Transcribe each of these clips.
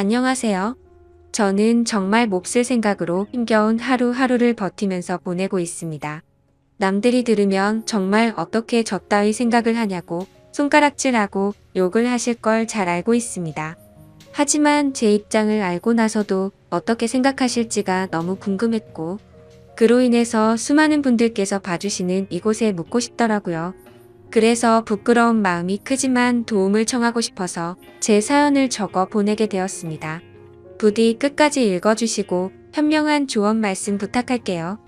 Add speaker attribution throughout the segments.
Speaker 1: 안녕하세요. 저는 정말 몹쓸 생각으로 힘겨운 하루하루를 버티면서 보내고 있습니다. 남들이 들으면 정말 어떻게 저 따위 생각을 하냐고 손가락질하고 욕을 하실 걸 잘 알고 있습니다. 하지만 제 입장을 알고 나서도 어떻게 생각하실지가 너무 궁금했고, 그로 인해서 수많은 분들께서 봐주시는 이곳에 묻고 싶더라고요. 그래서 부끄러운 마음이 크지만 도움을 청하고 싶어서 제 사연을 적어 보내게 되었습니다. 부디 끝까지 읽어주시고 현명한 조언 말씀 부탁할게요.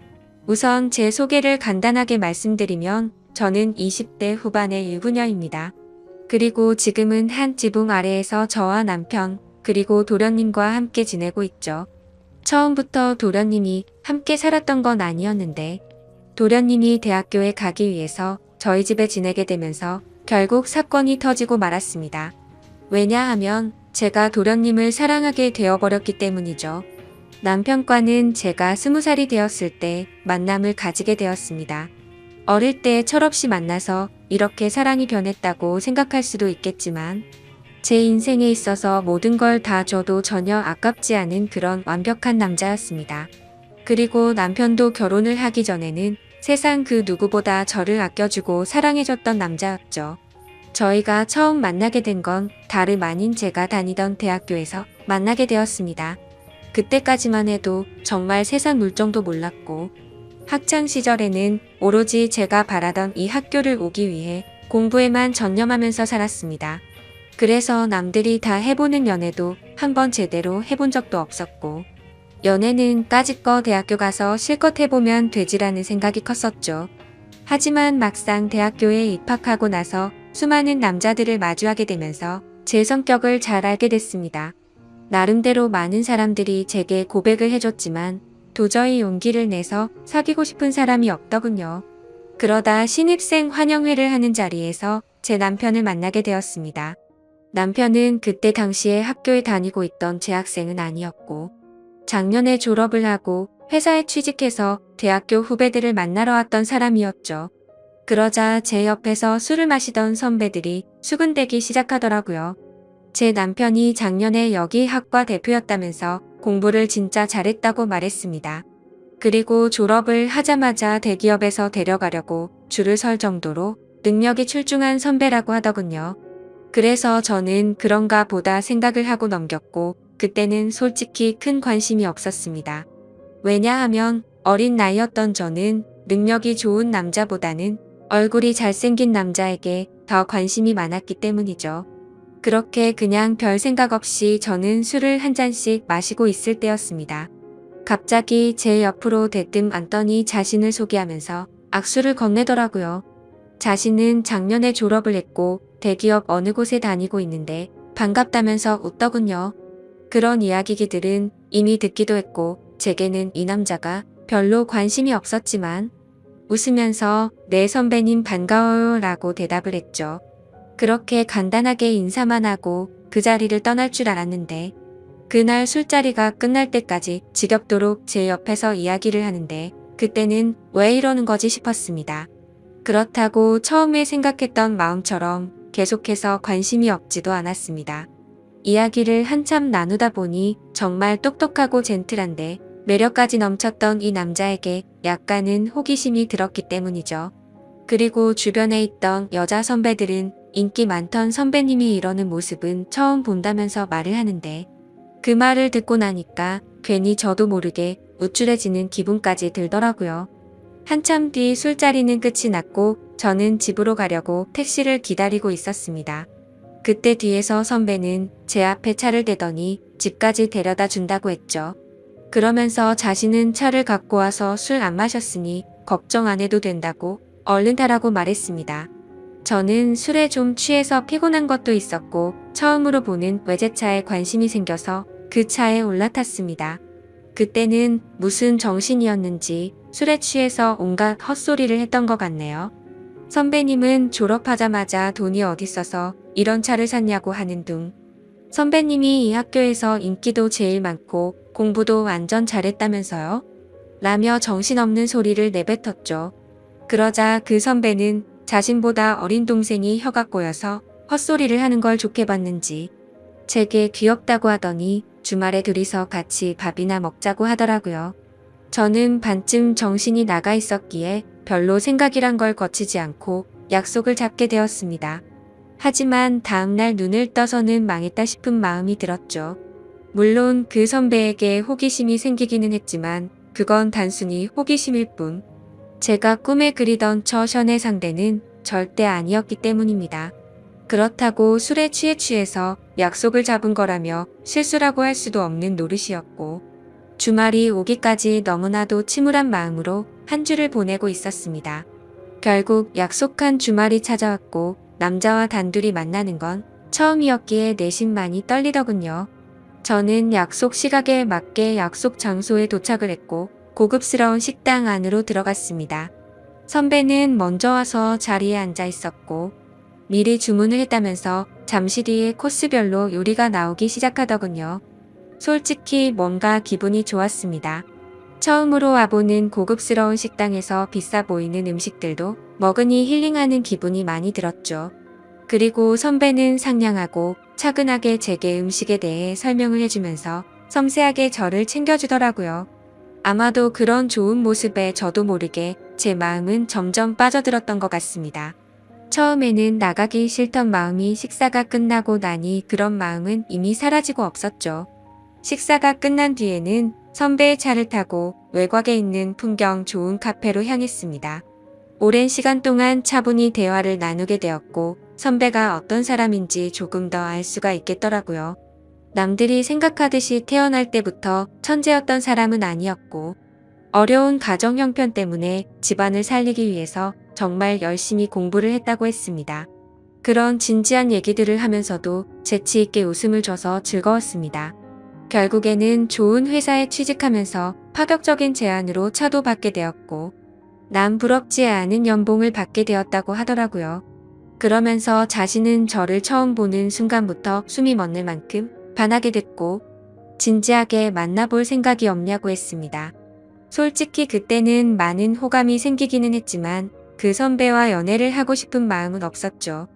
Speaker 1: 우선 제 소개를 간단하게 말씀드리면 저는 20대 후반의 유부녀입니다. 그리고 지금은 한 지붕 아래에서 저와 남편 그리고 도련님과 함께 지내고 있죠. 처음부터 도련님이 함께 살았던 건 아니었는데 도련님이 대학교에 가기 위해서 저희 집에 지내게 되면서 결국 사건이 터지고 말았습니다. 왜냐하면 제가 도련님을 사랑하게 되어버렸기 때문이죠. 남편과는 제가 스무 살이 되었을 때 만남을 가지게 되었습니다. 어릴 때 철없이 만나서 이렇게 사랑이 변했다고 생각할 수도 있겠지만 제 인생에 있어서 모든 걸 다 줘도 전혀 아깝지 않은 그런 완벽한 남자였습니다. 그리고 남편도 결혼을 하기 전에는 세상 그 누구보다 저를 아껴주고 사랑해줬던 남자였죠. 저희가 처음 만나게 된 건 다름 아닌 제가 다니던 대학교에서 만나게 되었습니다. 그때까지만 해도 정말 세상 물정도 몰랐고 학창 시절에는 오로지 제가 바라던 이 학교를 오기 위해 공부에만 전념하면서 살았습니다. 그래서 남들이 다 해보는 연애도 한번 제대로 해본 적도 없었고 연애는 까짓거 대학교 가서 실컷 해보면 되지라는 생각이 컸었죠. 하지만 막상 대학교에 입학하고 나서 수많은 남자들을 마주하게 되면서 제 성격을 잘 알게 됐습니다. 나름대로 많은 사람들이 제게 고백을 해줬지만 도저히 용기를 내서 사귀고 싶은 사람이 없더군요. 그러다 신입생 환영회를 하는 자리에서 제 남편을 만나게 되었습니다. 남편은 그때 당시에 학교에 다니고 있던 재학생은 아니었고 작년에 졸업을 하고 회사에 취직해서 대학교 후배들을 만나러 왔던 사람이었죠. 그러자 제 옆에서 술을 마시던 선배들이 수근대기 시작하더라고요. 제 남편이 작년에 여기 학과 대표였다면서 공부를 진짜 잘했다고 말했습니다. 그리고 졸업을 하자마자 대기업에서 데려가려고 줄을 설 정도로 능력이 출중한 선배라고 하더군요. 그래서 저는 그런가 보다 생각을 하고 넘겼고 그때는 솔직히 큰 관심이 없었습니다. 왜냐하면 어린 나이였던 저는 능력이 좋은 남자보다는 얼굴이 잘생긴 남자에게 더 관심이 많았기 때문이죠. 그렇게 그냥 별 생각 없이 저는 술을 한 잔씩 마시고 있을 때였습니다. 갑자기 제 옆으로 대뜸 앉더니 자신을 소개하면서 악수를 건네더라고요. 자신은 작년에 졸업을 했고 대기업 어느 곳에 다니고 있는데 반갑다면서 웃더군요. 그런 이야기들은 이미 듣기도 했고 제게는 이 남자가 별로 관심이 없었지만 웃으면서 네 선배님 반가워요 라고 대답을 했죠. 그렇게 간단하게 인사만 하고 그 자리를 떠날 줄 알았는데 그날 술자리가 끝날 때까지 지겹도록 제 옆에서 이야기를 하는데 그때는 왜 이러는 거지 싶었습니다. 그렇다고 처음에 생각했던 마음처럼 계속해서 관심이 없지도 않았습니다. 이야기를 한참 나누다 보니 정말 똑똑하고 젠틀한데 매력까지 넘쳤던 이 남자에게 약간은 호기심이 들었기 때문이죠. 그리고 주변에 있던 여자 선배들은 인기 많던 선배님이 이러는 모습은 처음 본다면서 말을 하는데 그 말을 듣고 나니까 괜히 저도 모르게 우쭐해지는 기분까지 들더라고요. 한참 뒤 술자리는 끝이 났고 저는 집으로 가려고 택시를 기다리고 있었습니다. 그때 뒤에서 선배는 제 앞에 차를 대더니 집까지 데려다 준다고 했죠. 그러면서 자신은 차를 갖고 와서 술 안 마셨으니 걱정 안 해도 된다고 얼른 타라고 말했습니다. 저는 술에 좀 취해서 피곤한 것도 있었고 처음으로 보는 외제차에 관심이 생겨서 그 차에 올라탔습니다. 그때는 무슨 정신이었는지 술에 취해서 온갖 헛소리를 했던 것 같네요. 선배님은 졸업하자마자 돈이 어딨어서 이런 차를 샀냐고 하는 둥. 선배님이 이 학교에서 인기도 제일 많고 공부도 완전 잘했다면서요? 라며 정신없는 소리를 내뱉었죠. 그러자 그 선배는 자신보다 어린 동생이 혀가 꼬여서 헛소리를 하는 걸 좋게 봤는지 제게 귀엽다고 하더니 주말에 둘이서 같이 밥이나 먹자고 하더라고요. 저는 반쯤 정신이 나가 있었기에 별로 생각이란 걸 거치지 않고 약속을 잡게 되었습니다. 하지만 다음날 눈을 떠서는 망했다 싶은 마음이 들었죠. 물론 그 선배에게 호기심이 생기기는 했지만 그건 단순히 호기심일 뿐. 제가 꿈에 그리던 저 션의 상대는 절대 아니었기 때문입니다. 그렇다고 술에 취해 취해서 약속을 잡은 거라며 실수라고 할 수도 없는 노릇이었고 주말이 오기까지 너무나도 침울한 마음으로 한 주를 보내고 있었습니다. 결국 약속한 주말이 찾아왔고 남자와 단둘이 만나는 건 처음이었기에 내심만이 떨리더군요. 저는 약속 시각에 맞게 약속 장소에 도착을 했고 고급스러운 식당 안으로 들어갔습니다. 선배는 먼저 와서 자리에 앉아 있었고 미리 주문을 했다면서 잠시 뒤에 코스별로 요리가 나오기 시작하더군요. 솔직히 뭔가 기분이 좋았습니다. 처음으로 와보는 고급스러운 식당에서 비싸 보이는 음식들도 먹으니 힐링하는 기분이 많이 들었죠. 그리고 선배는 상냥하고 차근하게 제게 음식에 대해 설명을 해주면서 섬세하게 저를 챙겨주더라고요. 아마도 그런 좋은 모습에 저도 모르게 제 마음은 점점 빠져들었던 것 같습니다. 처음에는 나가기 싫던 마음이 식사가 끝나고 나니 그런 마음은 이미 사라지고 없었죠. 식사가 끝난 뒤에는 선배의 차를 타고 외곽에 있는 풍경 좋은 카페로 향했습니다. 오랜 시간 동안 차분히 대화를 나누게 되었고 선배가 어떤 사람인지 조금 더 알 수가 있겠더라고요. 남들이 생각하듯이 태어날 때부터 천재였던 사람은 아니었고 어려운 가정 형편 때문에 집안을 살리기 위해서 정말 열심히 공부를 했다고 했습니다. 그런 진지한 얘기들을 하면서도 재치있게 웃음을 줘서 즐거웠습니다. 결국에는 좋은 회사에 취직하면서 파격적인 제안으로 차도 받게 되었고 남 부럽지 않은 연봉을 받게 되었다고 하더라고요. 그러면서 자신은 저를 처음 보는 순간부터 숨이 멎는 만큼 반하게 됐고 진지하게 만나볼 생각이 없냐고 했습니다. 솔직히 그때는 많은 호감이 생기기는 했지만 그 선배와 연애를 하고 싶은 마음은 없었죠.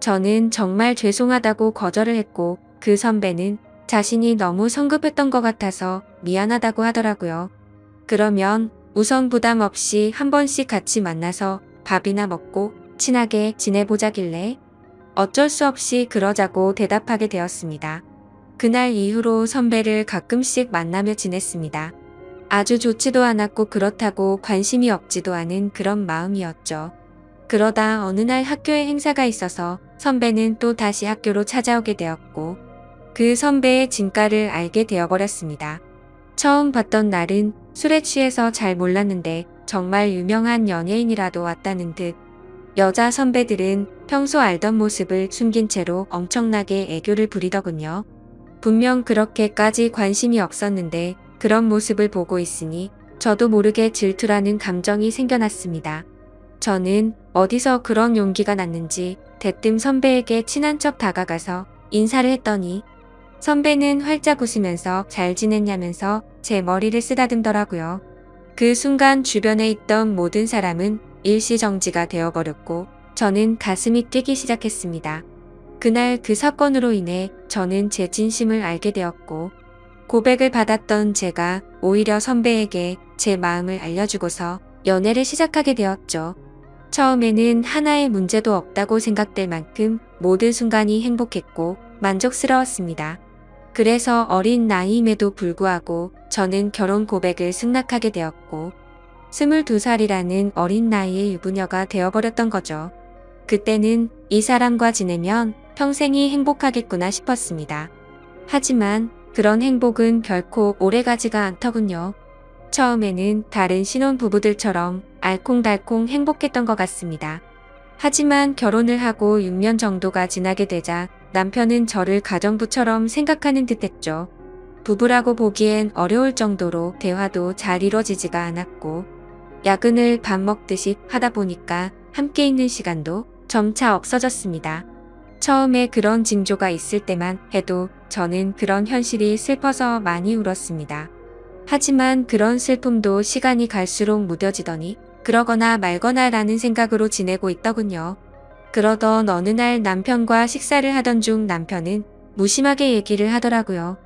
Speaker 1: 저는 정말 죄송하다고 거절을 했고 그 선배는 자신이 너무 성급했던 것 같아서 미안하다고 하더라고요. 그러면 우선 부담 없이 한 번씩 같이 만나서 밥이나 먹고 친하게 지내보자길래 어쩔 수 없이 그러자고 대답하게 되었습니다. 그날 이후로 선배를 가끔씩 만나며 지냈습니다. 아주 좋지도 않았고 그렇다고 관심이 없지도 않은 그런 마음이었죠. 그러다 어느 날 학교에 행사가 있어서 선배는 또 다시 학교로 찾아오게 되었고 그 선배의 진가를 알게 되어버렸습니다. 처음 봤던 날은 술에 취해서 잘 몰랐는데 정말 유명한 연예인이라도 왔다는 듯 여자 선배들은 평소 알던 모습을 숨긴 채로 엄청나게 애교를 부리더군요. 분명 그렇게까지 관심이 없었는데 그런 모습을 보고 있으니 저도 모르게 질투라는 감정이 생겨났습니다. 저는 어디서 그런 용기가 났는지 대뜸 선배에게 친한 척 다가가서 인사를 했더니 선배는 활짝 웃으면서 잘 지냈냐면서 제 머리를 쓰다듬더라고요. 그 순간 주변에 있던 모든 사람은 일시정지가 되어버렸고 저는 가슴이 뛰기 시작했습니다. 그날 그 사건으로 인해 저는 제 진심을 알게 되었고 고백을 받았던 제가 오히려 선배에게 제 마음을 알려주고서 연애를 시작하게 되었죠. 처음에는 하나의 문제도 없다고 생각될 만큼 모든 순간이 행복했고 만족스러웠습니다. 그래서 어린 나이임에도 불구하고 저는 결혼 고백을 승낙하게 되었고 22살이라는 어린 나이의 유부녀가 되어버렸던 거죠. 그때는 이 사람과 지내면 평생이 행복하겠구나 싶었습니다. 하지만 그런 행복은 결코 오래가지가 않더군요. 처음에는 다른 신혼 부부들처럼 알콩달콩 행복했던 것 같습니다. 하지만 결혼을 하고 6년 정도가 지나게 되자 남편은 저를 가정부처럼 생각하는 듯 했죠. 부부라고 보기엔 어려울 정도로 대화도 잘 이뤄지지가 않았고, 야근을 밥 먹듯이 하다 보니까 함께 있는 시간도 점차 없어졌습니다. 처음에 그런 징조가 있을 때만 해도 저는 그런 현실이 슬퍼서 많이 울었습니다. 하지만 그런 슬픔도 시간이 갈수록 무뎌지더니 그러거나 말거나 라는 생각으로 지내고 있더군요. 그러던 어느 날 남편과 식사를 하던 중 남편은 무심하게 얘기를 하더라고요.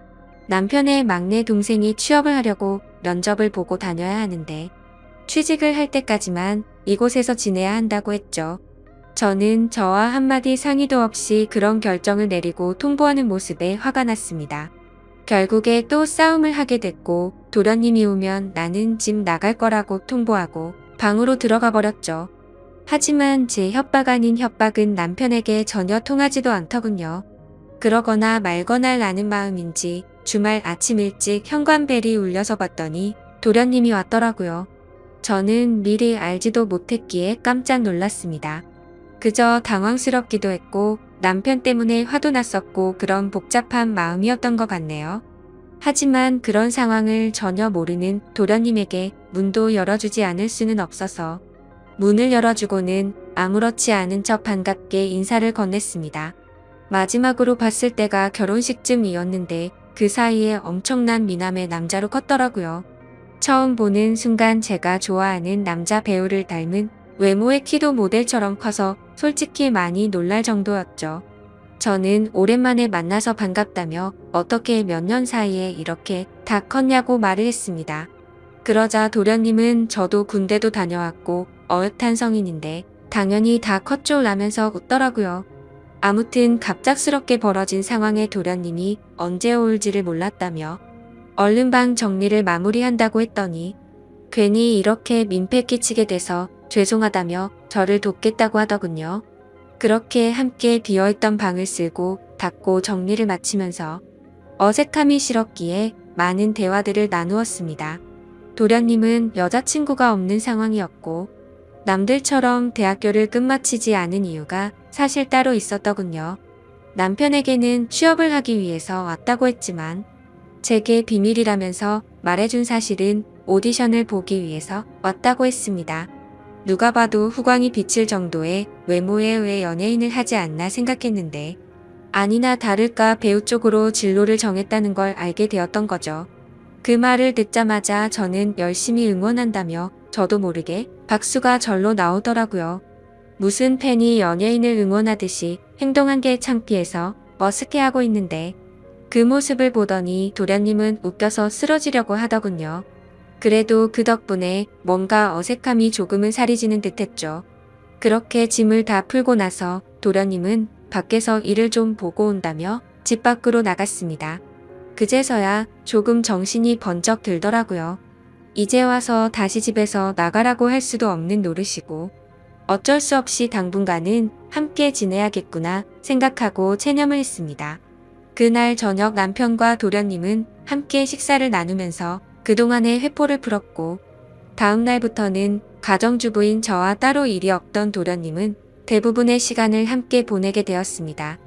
Speaker 1: 남편의 막내 동생이 취업을 하려고 면접을 보고 다녀야 하는데 취직을 할 때까지만 이곳에서 지내야 한다고 했죠. 저는 저와 한마디 상의도 없이 그런 결정을 내리고 통보하는 모습에 화가 났습니다. 결국에 또 싸움을 하게 됐고 도련님이 오면 나는 집 나갈 거라고 통보하고 방으로 들어가 버렸죠. 하지만 제 협박 아닌 협박은 남편에게 전혀 통하지도 않더군요. 그러거나 말거나 라는 마음인지 주말 아침 일찍 현관벨이 울려서 봤더니 도련님이 왔더라고요. 저는 미리 알지도 못했기에 깜짝 놀랐습니다. 그저 당황스럽기도 했고 남편 때문에 화도 났었고 그런 복잡한 마음이었던 것 같네요. 하지만 그런 상황을 전혀 모르는 도련님에게 문도 열어주지 않을 수는 없어서 문을 열어주고는 아무렇지 않은 척 반갑게 인사를 건넸습니다. 마지막으로 봤을 때가 결혼식쯤이었는데 그 사이에 엄청난 미남의 남자로 컸더라고요. 처음 보는 순간 제가 좋아하는 남자 배우를 닮은 외모의 키도 모델처럼 커서 솔직히 많이 놀랄 정도였죠. 저는 오랜만에 만나서 반갑다며 어떻게 몇 년 사이에 이렇게 다 컸냐고 말을 했습니다. 그러자 도련님은 저도 군대도 다녀왔고 어엿한 성인인데 당연히 다 컸죠 라면서 웃더라고요. 아무튼 갑작스럽게 벌어진 상황에 도련님이 언제 올지를 몰랐다며 얼른 방 정리를 마무리한다고 했더니 괜히 이렇게 민폐 끼치게 돼서 죄송하다며 저를 돕겠다고 하더군요. 그렇게 함께 비어있던 방을 쓰고 닫고 정리를 마치면서 어색함이 싫었기에 많은 대화들을 나누었습니다. 도련님은 여자친구가 없는 상황이었고 남들처럼 대학교를 끝마치지 않은 이유가 사실 따로 있었더군요. 남편에게는 취업을 하기 위해서 왔다고 했지만 제게 비밀이라면서 말해준 사실은 오디션을 보기 위해서 왔다고 했습니다. 누가 봐도 후광이 비칠 정도의 외모에 왜 연예인을 하지 않나 생각했는데 아니나 다를까 배우 쪽으로 진로를 정했다는 걸 알게 되었던 거죠. 그 말을 듣자마자 저는 열심히 응원한다며 저도 모르게 박수가 절로 나오더라고요. 무슨 팬이 연예인을 응원하듯이 행동한 게 창피해서 머쓱해하고 있는데 그 모습을 보더니 도련님은 웃겨서 쓰러지려고 하더군요. 그래도 그 덕분에 뭔가 어색함이 조금은 사리지는 듯했죠. 그렇게 짐을 다 풀고 나서 도련님은 밖에서 일을 좀 보고 온다며 집 밖으로 나갔습니다. 그제서야 조금 정신이 번쩍 들더라고요. 이제 와서 다시 집에서 나가라고 할 수도 없는 노릇이고 어쩔 수 없이 당분간은 함께 지내야겠구나 생각하고 체념을 했습니다. 그날 저녁 남편과 도련님은 함께 식사를 나누면서 그동안의 회포를 풀었고 다음 날부터는 가정주부인 저와 따로 일이 없던 도련님은 대부분의 시간을 함께 보내게 되었습니다.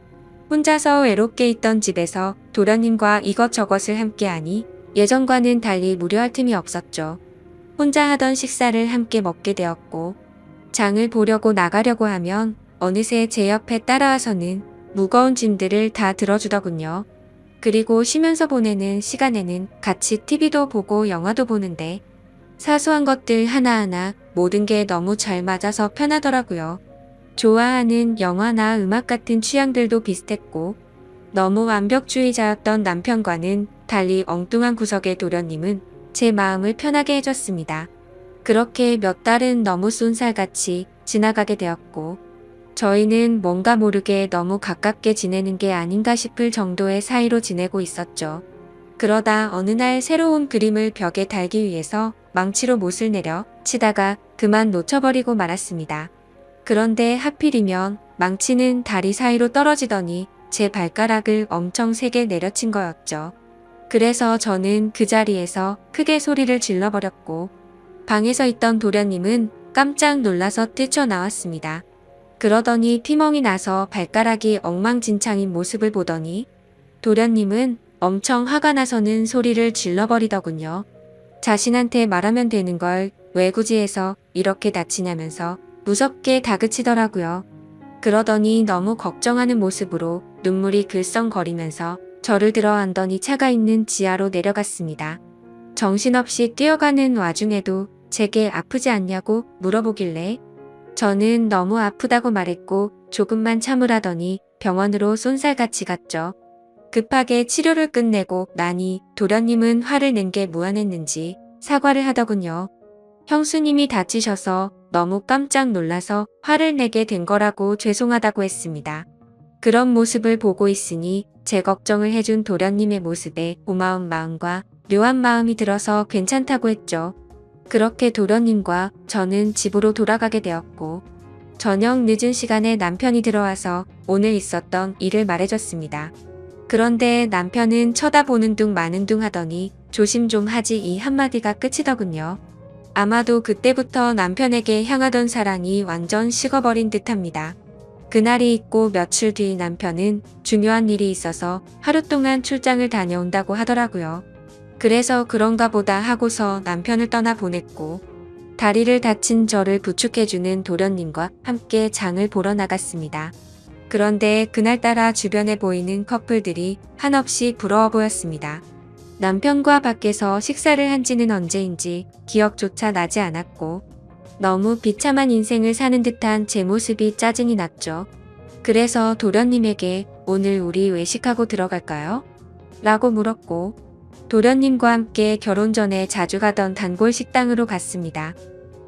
Speaker 1: 혼자서 외롭게 있던 집에서 도련님과 이것저것을 함께하니 예전과는 달리 무료할 틈이 없었죠. 혼자 하던 식사를 함께 먹게 되었고 장을 보려고 나가려고 하면 어느새 제 옆에 따라와서는 무거운 짐들을 다 들어주더군요. 그리고 쉬면서 보내는 시간에는 같이 TV도 보고 영화도 보는데 사소한 것들 하나하나 모든 게 너무 잘 맞아서 편하더라고요. 좋아하는 영화나 음악 같은 취향들도 비슷했고 너무 완벽주의자였던 남편과는 달리 엉뚱한 구석의 도련님은 제 마음을 편하게 해줬습니다. 그렇게 몇 달은 너무 쏜살같이 지나가게 되었고 저희는 뭔가 모르게 너무 가깝게 지내는 게 아닌가 싶을 정도의 사이로 지내고 있었죠. 그러다 어느 날 새로운 그림을 벽에 달기 위해서 망치로 못을 내려 치다가 그만 놓쳐버리고 말았습니다. 그런데 하필이면 망치는 다리 사이로 떨어지더니 제 발가락을 엄청 세게 내려친 거였죠. 그래서 저는 그 자리에서 크게 소리를 질러버렸고 방에서 있던 도련님은 깜짝 놀라서 뛰쳐나왔습니다. 그러더니 피멍이 나서 발가락이 엉망진창인 모습을 보더니 도련님은 엄청 화가 나서는 소리를 질러버리더군요. 자신한테 말하면 되는 걸 왜 굳이 해서 이렇게 다치냐면서 무섭게 다그치더라고요. 그러더니 너무 걱정하는 모습으로 눈물이 글썽거리면서 저를 들어 안더니 차가 있는 지하로 내려갔습니다. 정신없이 뛰어가는 와중에도 제게 아프지 않냐고 물어보길래 저는 너무 아프다고 말했고 조금만 참으라더니 병원으로 쏜살같이 갔죠. 급하게 치료를 끝내고 나니 도련님은 화를 낸 게 무안했는지 사과를 하더군요. 형수님이 다치셔서 너무 깜짝 놀라서 화를 내게 된 거라고 죄송하다고 했습니다. 그런 모습을 보고 있으니 제 걱정을 해준 도련님의 모습에 고마운 마음과 묘한 마음이 들어서 괜찮다고 했죠. 그렇게 도련님과 저는 집으로 돌아가게 되었고 저녁 늦은 시간에 남편이 들어와서 오늘 있었던 일을 말해줬습니다. 그런데 남편은 쳐다보는 둥 마는 둥 하더니 조심 좀 하지 이 한마디가 끝이더군요. 아마도 그때부터 남편에게 향하던 사랑이 완전 식어버린 듯합니다. 그날이 있고 며칠 뒤 남편은 중요한 일이 있어서 하루 동안 출장을 다녀온다고 하더라고요. 그래서 그런가 보다 하고서 남편을 떠나 보냈고 다리를 다친 저를 부축해주는 도련님과 함께 장을 보러 나갔습니다. 그런데 그날따라 주변에 보이는 커플들이 한없이 부러워 보였습니다. 남편과 밖에서 식사를 한 지는 언제인지 기억조차 나지 않았고 너무 비참한 인생을 사는 듯한 제 모습이 짜증이 났죠. 그래서 도련님에게 오늘 우리 외식하고 들어갈까요? 라고 물었고 도련님과 함께 결혼 전에 자주 가던 단골 식당으로 갔습니다.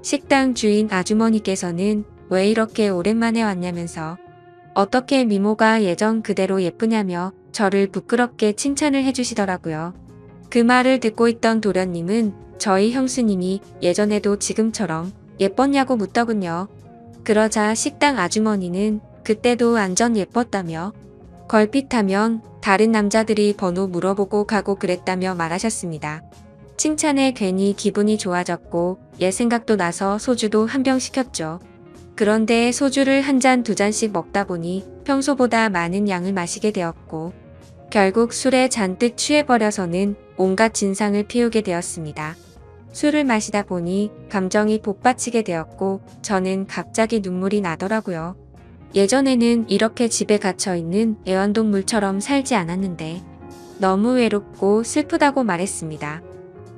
Speaker 1: 식당 주인 아주머니께서는 왜 이렇게 오랜만에 왔냐면서 어떻게 미모가 예전 그대로 예쁘냐며 저를 부끄럽게 칭찬을 해주시더라고요. 그 말을 듣고 있던 도련님은 저희 형수님이 예전에도 지금처럼 예뻤냐고 묻더군요. 그러자 식당 아주머니는 그때도 완전 예뻤다며 걸핏하면 다른 남자들이 번호 물어보고 가고 그랬다며 말하셨습니다. 칭찬에 괜히 기분이 좋아졌고 옛 생각도 나서 소주도 한 병 시켰죠. 그런데 소주를 한 잔 두 잔씩 먹다 보니 평소보다 많은 양을 마시게 되었고 결국 술에 잔뜩 취해버려서는 온갖 진상을 피우게 되었습니다. 술을 마시다 보니 감정이 복받치게 되었고 저는 갑자기 눈물이 나더라고요. 예전에는 이렇게 집에 갇혀 있는 애완동물처럼 살지 않았는데 너무 외롭고 슬프다고 말했습니다.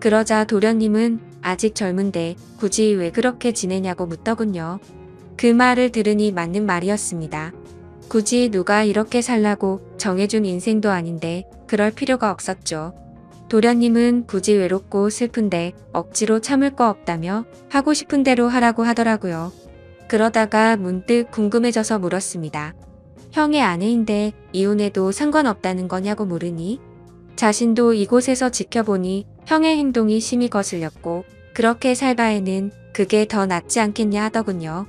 Speaker 1: 그러자 도련님은 아직 젊은데 굳이 왜 그렇게 지내냐고 묻더군요. 그 말을 들으니 맞는 말이었습니다. 굳이 누가 이렇게 살라고 정해준 인생도 아닌데 그럴 필요가 없었죠. 도련님은 굳이 외롭고 슬픈데 억지로 참을 거 없다며 하고 싶은 대로 하라고 하더라고요. 그러다가 문득 궁금해져서 물었습니다. 형의 아내인데 이혼해도 상관없다는 거냐고 물으니 자신도 이곳에서 지켜보니 형의 행동이 심히 거슬렸고 그렇게 살 바에는 그게 더 낫지 않겠냐 하더군요.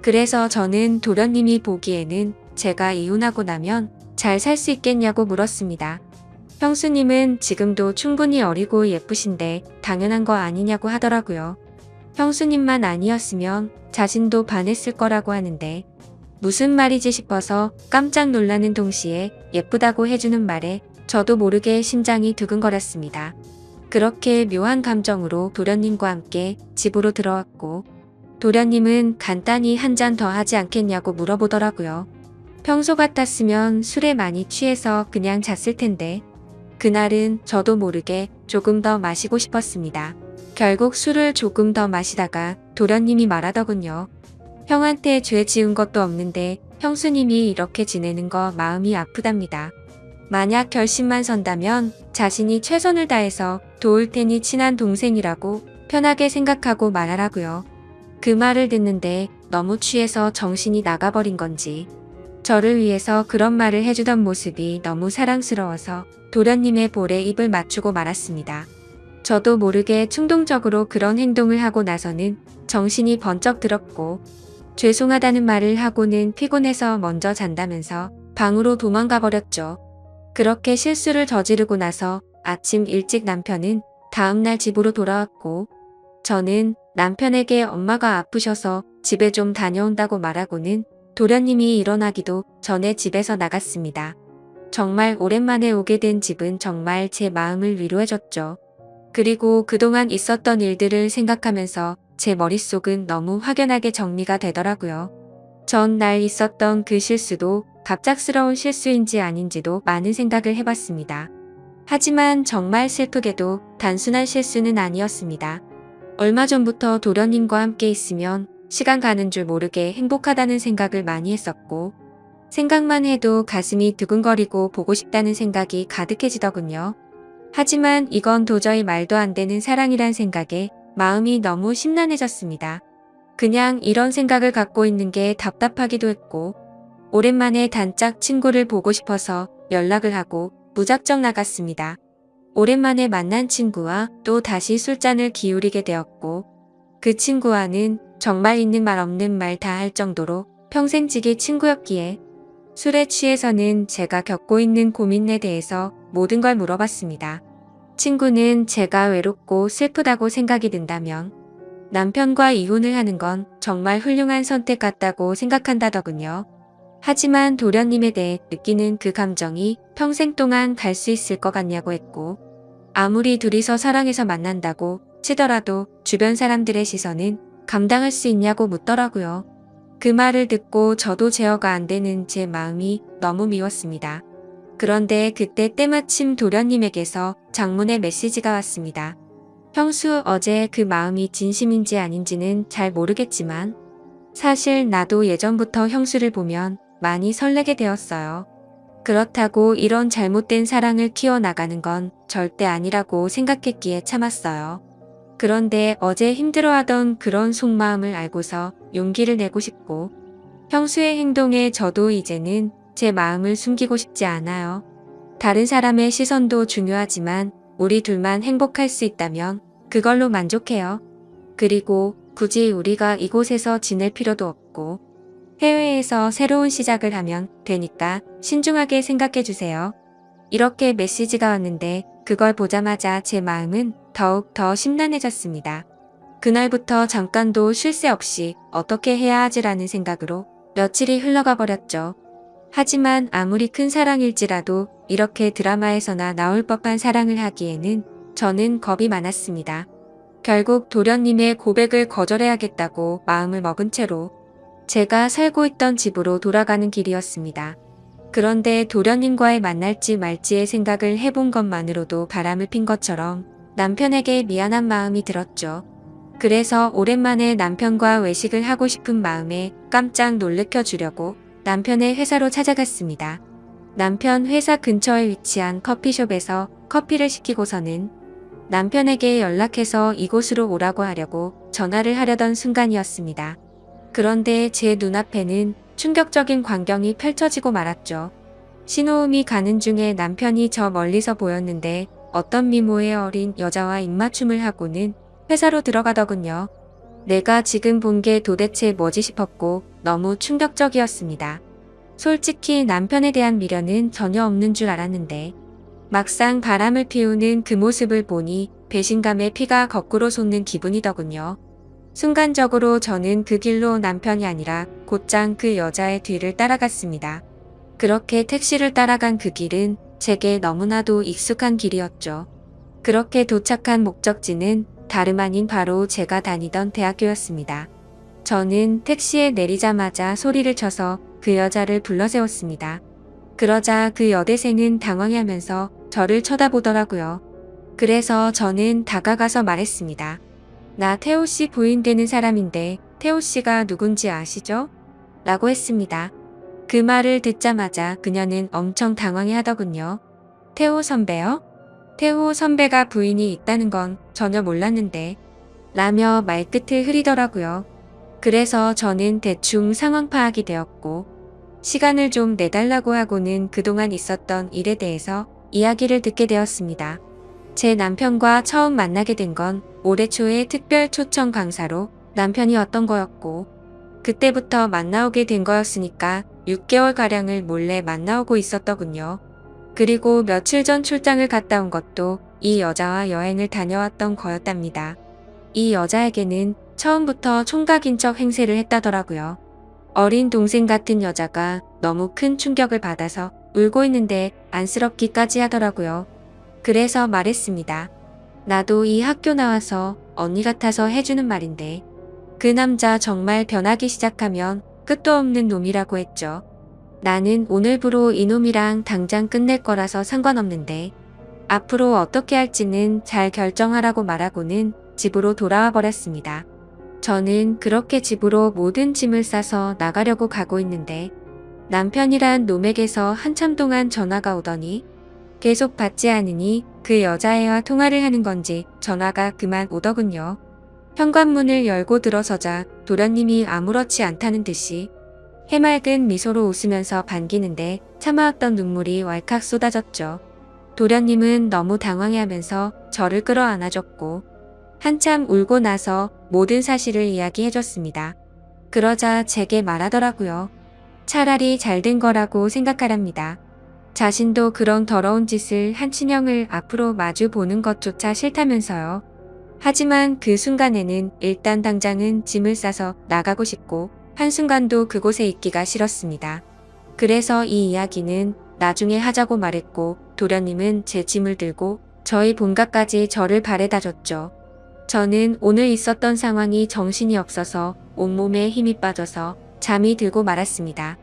Speaker 1: 그래서 저는 도련님이 보기에는 제가 이혼하고 나면 잘 살 수 있겠냐고 물었습니다. 형수님은 지금도 충분히 어리고 예쁘신데 당연한 거 아니냐고 하더라고요. 형수님만 아니었으면 자신도 반했을 거라고 하는데 무슨 말이지 싶어서 깜짝 놀라는 동시에 예쁘다고 해주는 말에 저도 모르게 심장이 두근거렸습니다. 그렇게 묘한 감정으로 도련님과 함께 집으로 들어왔고 도련님은 간단히 한 잔 더 하지 않겠냐고 물어보더라고요. 평소 같았으면 술에 많이 취해서 그냥 잤을 텐데 그날은 저도 모르게 조금 더 마시고 싶었습니다. 결국 술을 조금 더 마시다가 도련님이 말하더군요. 형한테 죄 지은 것도 없는데 형수님이 이렇게 지내는 거 마음이 아프답니다. 만약 결심만 선다면 자신이 최선을 다해서 도울 테니 친한 동생이라고 편하게 생각하고 말하라고요. 그 말을 듣는데 너무 취해서 정신이 나가버린 건지 저를 위해서 그런 말을 해주던 모습이 너무 사랑스러워서 도련님의 볼에 입을 맞추고 말았습니다. 저도 모르게 충동적으로 그런 행동을 하고 나서는 정신이 번쩍 들었고 죄송하다는 말을 하고는 피곤해서 먼저 잔다면서 방으로 도망가 버렸죠. 그렇게 실수를 저지르고 나서 아침 일찍 남편은 다음날 집으로 돌아왔고 저는 남편에게 엄마가 아프셔서 집에 좀 다녀온다고 말하고는 도련님이 일어나기도 전에 집에서 나갔습니다. 정말 오랜만에 오게 된 집은 정말 제 마음을 위로해줬죠. 그리고 그동안 있었던 일들을 생각하면서 제 머릿속은 너무 확연하게 정리가 되더라고요. 전 날 있었던 그 실수도 갑작스러운 실수인지 아닌지도 많은 생각을 해봤습니다. 하지만 정말 슬프게도 단순한 실수는 아니었습니다. 얼마 전부터 도련님과 함께 있으면 시간 가는 줄 모르게 행복하다는 생각을 많이 했었고 생각만 해도 가슴이 두근거리고 보고 싶다는 생각이 가득해지더군요. 하지만 이건 도저히 말도 안 되는 사랑이란 생각에 마음이 너무 심란해졌습니다. 그냥 이런 생각을 갖고 있는 게 답답하기도 했고, 오랜만에 단짝 친구를 보고 싶어서 연락을 하고 무작정 나갔습니다. 오랜만에 만난 친구와 또 다시 술잔을 기울이게 되었고, 그 친구와는 정말 있는 말 없는 말 다 할 정도로 평생 지기 친구였기에 술에 취해서는 제가 겪고 있는 고민에 대해서 모든 걸 물어봤습니다. 친구는 제가 외롭고 슬프다고 생각이 든다면 남편과 이혼을 하는 건 정말 훌륭한 선택 같다고 생각한다더군요. 하지만 도련님에 대해 느끼는 그 감정이 평생 동안 갈 수 있을 것 같냐고 했고, 아무리 둘이서 사랑해서 만난다고 치더라도 주변 사람들의 시선은 감당할 수 있냐고 묻더라고요. 그 말을 듣고 저도 제어가 안 되는 제 마음이 너무 미웠습니다. 그런데 그때 때마침 도련님에게서 장문의 메시지가 왔습니다. 형수 어제 그 마음이 진심인지 아닌지는 잘 모르겠지만 사실 나도 예전부터 형수를 보면 많이 설레게 되었어요. 그렇다고 이런 잘못된 사랑을 키워나가는 건 절대 아니라고 생각했기에 참았어요. 그런데 어제 힘들어하던 그런 속마음을 알고서 용기를 내고 싶고 형수의 행동에 저도 이제는 제 마음을 숨기고 싶지 않아요. 다른 사람의 시선도 중요하지만 우리 둘만 행복할 수 있다면 그걸로 만족해요. 그리고 굳이 우리가 이곳에서 지낼 필요도 없고 해외에서 새로운 시작을 하면 되니까 신중하게 생각해 주세요. 이렇게 메시지가 왔는데 그걸 보자마자 제 마음은 더욱 더 심란해졌습니다. 그날부터 잠깐도 쉴 새 없이 어떻게 해야 하지라는 생각으로 며칠이 흘러가 버렸죠. 하지만 아무리 큰 사랑일지라도 이렇게 드라마에서나 나올 법한 사랑을 하기에는 저는 겁이 많았습니다. 결국 도련님의 고백을 거절해야겠다고 마음을 먹은 채로 제가 살고 있던 집으로 돌아가는 길이었습니다. 그런데 도련님과의 만날지 말지의 생각을 해본 것만으로도 바람을 핀 것처럼 남편에게 미안한 마음이 들었죠. 그래서 오랜만에 남편과 외식을 하고 싶은 마음에 깜짝 놀래켜 주려고 남편의 회사로 찾아갔습니다. 남편 회사 근처에 위치한 커피숍에서 커피를 시키고서는 남편에게 연락해서 이곳으로 오라고 하려고 전화를 하려던 순간이었습니다. 그런데 제 눈앞에는 충격적인 광경이 펼쳐지고 말았죠. 신호음이 가는 중에 남편이 저 멀리서 보였는데 어떤 미모의 어린 여자와 입맞춤을 하고는 회사로 들어가더군요. 내가 지금 본 게 도대체 뭐지 싶었고 너무 충격적이었습니다. 솔직히 남편에 대한 미련은 전혀 없는 줄 알았는데 막상 바람을 피우는 그 모습을 보니 배신감에 피가 거꾸로 솟는 기분이더군요. 순간적으로 저는 그 길로 남편이 아니라 곧장 그 여자의 뒤를 따라갔습니다. 그렇게 택시를 따라간 그 길은 제게 너무나도 익숙한 길이었죠. 그렇게 도착한 목적지는 다름 아닌 바로 제가 다니던 대학교였습니다. 저는 택시에 내리자마자 소리를 쳐서 그 여자를 불러세웠습니다. 그러자 그 여대생은 당황해하면서 저를 쳐다보더라고요. 그래서 저는 다가가서 말했습니다. 나 태호 씨 부인 되는 사람인데 태호 씨가 누군지 아시죠? 라고 했습니다. 그 말을 듣자마자 그녀는 엄청 당황해 하더군요. 태호 선배요? 태호 선배가 부인이 있다는 건 전혀 몰랐는데 라며 말끝을 흐리더라고요. 그래서 저는 대충 상황 파악이 되었고 시간을 좀 내달라고 하고는 그동안 있었던 일에 대해서 이야기를 듣게 되었습니다. 제 남편과 처음 만나게 된건 올해 초에 특별 초청 강사로 남편이 왔던 거였고 그때부터 만나오게 된 거였으니까 6개월가량을 몰래 만나오고 있었더군요. 그리고 며칠 전 출장을 갔다 온 것도 이 여자와 여행을 다녀왔던 거였답니다. 이 여자에게는 처음부터 총각인 척 행세를 했다더라고요. 어린 동생 같은 여자가 너무 큰 충격을 받아서 울고 있는데 안쓰럽기까지 하더라고요. 그래서 말했습니다. 나도 이 학교 나와서 언니 같아서 해주는 말인데 그 남자 정말 변하기 시작하면 끝도 없는 놈이라고 했죠. 나는 오늘부로 이놈이랑 당장 끝낼 거라서 상관없는데 앞으로 어떻게 할지는 잘 결정하라고 말하고는 집으로 돌아와 버렸습니다. 저는 그렇게 집으로 모든 짐을 싸서 나가려고 가고 있는데 남편이란 놈에게서 한참 동안 전화가 오더니 계속 받지 않으니 그 여자애와 통화를 하는 건지 전화가 그만 오더군요. 현관문을 열고 들어서자 도련님이 아무렇지 않다는 듯이 해맑은 미소로 웃으면서 반기는데 참아왔던 눈물이 왈칵 쏟아졌죠. 도련님은 너무 당황해하면서 저를 끌어안아줬고 한참 울고 나서 모든 사실을 이야기해줬습니다. 그러자 제게 말하더라고요. 차라리 잘 된 거라고 생각하랍니다. 자신도 그런 더러운 짓을 한 친형을 앞으로 마주 보는 것조차 싫다면서요. 하지만 그 순간에는 일단 당장은 짐을 싸서 나가고 싶고 한순간도 그곳에 있기가 싫었습니다. 그래서 이 이야기는 나중에 하자고 말했고 도련님은 제 짐을 들고 저희 본가까지 저를 바래다 줬죠. 저는 오늘 있었던 상황이 정신이 없어서 온몸에 힘이 빠져서 잠이 들고 말았습니다.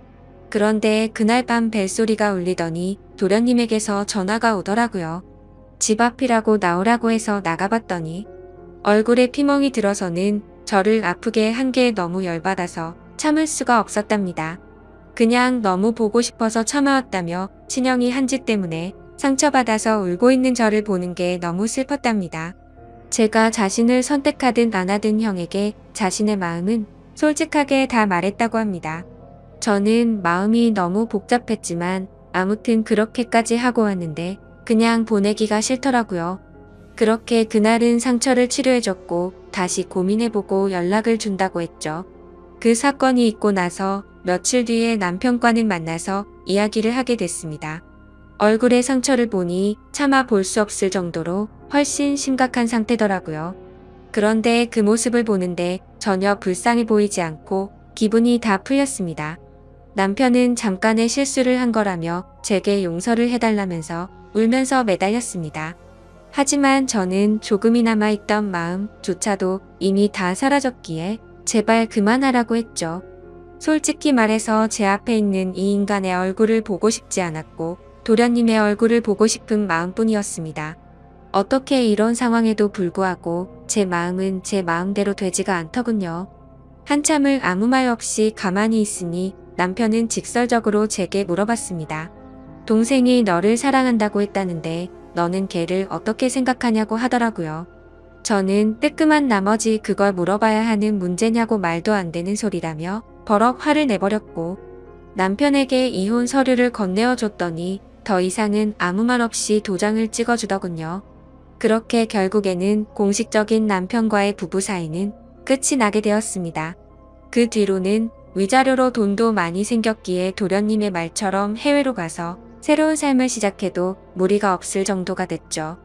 Speaker 1: 그런데 그날 밤 벨소리가 울리더니 도련님에게서 전화가 오더라고요. 집 앞이라고 나오라고 해서 나가봤더니 얼굴에 피멍이 들어서는 저를 아프게 한 게 너무 열받아서 참을 수가 없었답니다. 그냥 너무 보고 싶어서 참아왔다며 친형이 한 짓 때문에 상처받아서 울고 있는 저를 보는 게 너무 슬펐답니다. 제가 자신을 선택하든 안 하든 형에게 자신의 마음은 솔직하게 다 말했다고 합니다. 저는 마음이 너무 복잡했지만 아무튼 그렇게까지 하고 왔는데 그냥 보내기가 싫더라고요. 그렇게 그날은 상처를 치료해줬고 다시 고민해보고 연락을 준다고 했죠. 그 사건이 있고 나서 며칠 뒤에 남편과는 만나서 이야기를 하게 됐습니다. 얼굴에 상처를 보니 차마 볼 수 없을 정도로 훨씬 심각한 상태더라고요. 그런데 그 모습을 보는데 전혀 불쌍해 보이지 않고 기분이 다 풀렸습니다. 남편은 잠깐의 실수를 한 거라며 제게 용서를 해달라면서 울면서 매달렸습니다. 하지만 저는 조금이나마 있던 마음조차도 이미 다 사라졌기에 제발 그만하라고 했죠. 솔직히 말해서 제 앞에 있는 이 인간의 얼굴을 보고 싶지 않았고 도련님의 얼굴을 보고 싶은 마음뿐이었습니다. 어떻게 이런 상황에도 불구하고 제 마음은 제 마음대로 되지가 않더군요. 한참을 아무 말 없이 가만히 있으니 남편은 직설적으로 제게 물어봤습니다. 동생이 너를 사랑한다고 했다는데 너는 걔를 어떻게 생각하냐고 하더라고요. 저는 뜨끔한 나머지 그걸 물어봐야 하는 문제냐고 말도 안 되는 소리라며 버럭 화를 내버렸고 남편에게 이혼 서류를 건네어 줬더니 더 이상은 아무 말 없이 도장을 찍어주더군요. 그렇게 결국에는 공식적인 남편과의 부부 사이는 끝이 나게 되었습니다. 그 뒤로는 위자료로 돈도 많이 생겼기에 도련님의 말처럼 해외로 가서 새로운 삶을 시작해도 무리가 없을 정도가 됐죠.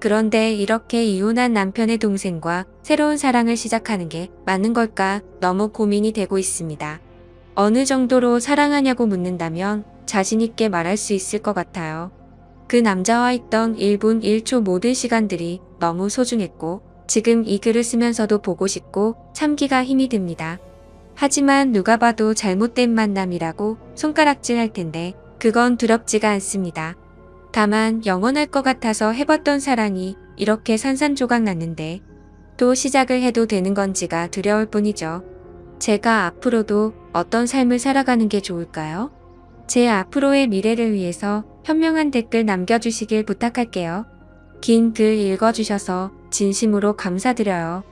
Speaker 1: 그런데 이렇게 이혼한 남편의 동생과 새로운 사랑을 시작하는 게 맞는 걸까 너무 고민이 되고 있습니다. 어느 정도로 사랑하냐고 묻는다면 자신있게 말할 수 있을 것 같아요. 그 남자와 있던 1분 1초 모든 시간들이 너무 소중했고 지금 이 글을 쓰면서도 보고 싶고 참기가 힘이 듭니다. 하지만 누가 봐도 잘못된 만남이라고 손가락질 할 텐데 그건 두렵지가 않습니다. 다만 영원할 것 같아서 해봤던 사랑이 이렇게 산산조각 났는데 또 시작을 해도 되는 건지가 두려울 뿐이죠. 제가 앞으로도 어떤 삶을 살아가는 게 좋을까요? 제 앞으로의 미래를 위해서 현명한 댓글 남겨주시길 부탁할게요. 긴 글 읽어주셔서 진심으로 감사드려요.